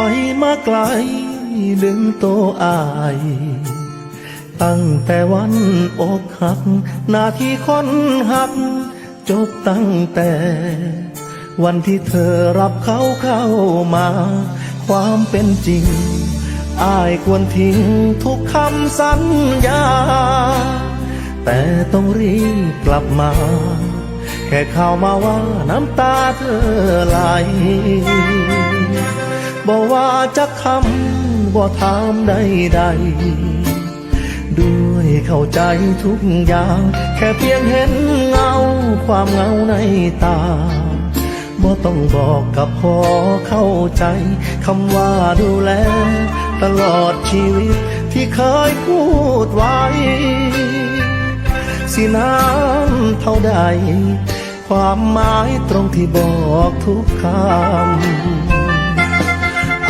อยมาไกล ดึงโตอาย ตั้งแต่วันอกหักหน้าที่คนหัก จบตั้งแต่ วันที่เธอรับเขาเข้ามา ความเป็นจริง อายควรทิ้งทุกคำสัญญา แต่ต้องรีบกลับมา แค่ข่าวมาว่าน้ำตาเธอไหล บอกว่าจะคำบ่ถามใดๆด้วยเข้าใจทุกอย่าง แค่เพียงเห็นเงาความเงาในตาบ่ต้องบอกกับพอเข้าใจคำว่าดูแล ตลอดชีวิตที่เคยพูดไว้ สินานเท่าใด ความหมายตรงที่บอกทุกคำ